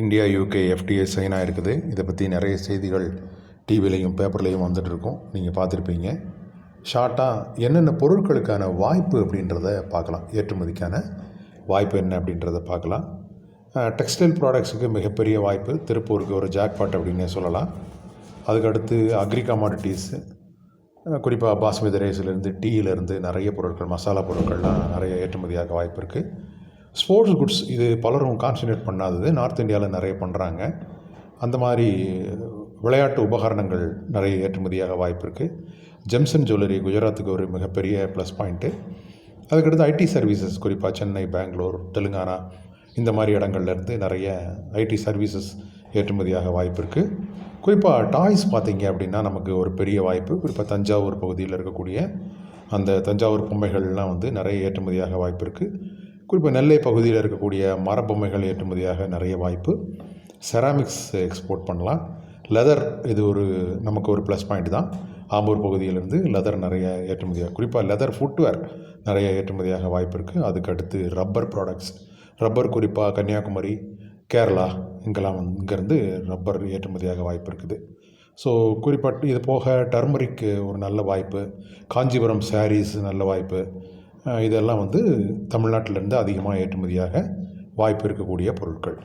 India UK FDA sign ஆகிருக்குது இதை பற்றி நிறைய செய்திகள் டிவிலையும் பேப்பர்லேயும் வந்துட்டுருக்கோம். நீங்கள் பார்த்துருப்பீங்க. ஷார்ட்டாக என்னென்ன பொருட்களுக்கான வாய்ப்பு அப்படின்றத பார்க்கலாம். ஏற்றுமதிக்கான வாய்ப்பு என்ன அப்படின்றத பார்க்கலாம். டெக்ஸ்டைல் ப்ராடக்ட்ஸுக்கு மிகப்பெரிய வாய்ப்பு. திருப்பூருக்கு ஒரு ஜாக்பாட் அப்படின்னே சொல்லலாம். அதுக்கடுத்து அக்ரி கமாடிட்டிஸு குறிப்பாக பாஸ்மதி ரைஸ்லேருந்து டீயிலேருந்து நிறைய பொருட்கள் மசாலா பொருட்கள்லாம் நிறைய ஏற்றுமதியாக வாய்ப்பு இருக்குது ஸ்போர்ட்ஸ் குட்ஸ் இது பலரும் கான்சன்ட்ரேட் பண்ணாதது. நார்த் இந்தியாவில் நிறைய பண்ணுறாங்க அந்த மாதிரி விளையாட்டு உபகரணங்கள் நிறைய ஏற்றுமதியாக வாய்ப்பு இருக்குது ஜெம்சன் ஜுவல்லரி குஜராத்துக்கு ஒரு மிகப்பெரிய ப்ளஸ் பாயிண்ட்டு அதுக்கடுத்து ஐடி சர்வீசஸ் குறிப்பாக சென்னை பெங்களூர் தெலுங்கானா இந்த மாதிரி இடங்கள்லேருந்து நிறைய ஐடி சர்வீசஸ் ஏற்றுமதியாக வாய்ப்பு இருக்குது குறிப்பாக டாய்ஸ் பார்த்திங்க அப்படின்னா நமக்கு ஒரு பெரிய வாய்ப்பு. குறிப்பாக தஞ்சாவூர் பகுதியில் இருக்கக்கூடிய அந்த தஞ்சாவூர் பொம்மைகள்லாம் வந்து நிறைய ஏற்றுமதியாக வாய்ப்பு இருக்குது குறிப்பாக நெல்லை பகுதியில் இருக்கக்கூடிய மரபொம்மைகள் ஏற்றுமதியாக நிறைய வாய்ப்பு. செராமிக்ஸ் எக்ஸ்போர்ட் பண்ணலாம். லெதர் இது ஒரு நமக்கு ஒரு ப்ளஸ் பாயிண்ட் தான். ஆம்பூர் பகுதியிலேருந்து லெதர் நிறைய ஏற்றுமதியாக குறிப்பாக லெதர் ஃபுட்வேர் நிறைய ஏற்றுமதியாக வாய்ப்பு இருக்குது அதுக்கடுத்து ரப்பர் ப்ராடக்ட்ஸ் ரப்பர் குறிப்பாக கன்னியாகுமரி கேரளா இங்கெல்லாம் வந்து இங்கேருந்து ரப்பர் ஏற்றுமதியாக வாய்ப்பு இருக்குது. ஸோ குறிப்பாக இது போக டர்மரிக்கு ஒரு நல்ல வாய்ப்பு. காஞ்சிபுரம் சாரீஸ் நல்ல வாய்ப்பு. இதெல்லாம் வந்து தமிழ்நாட்டிலேருந்து அதிகமாக ஏற்றுமதியாக வாய்ப்பு இருக்கக்கூடிய பொருட்கள்.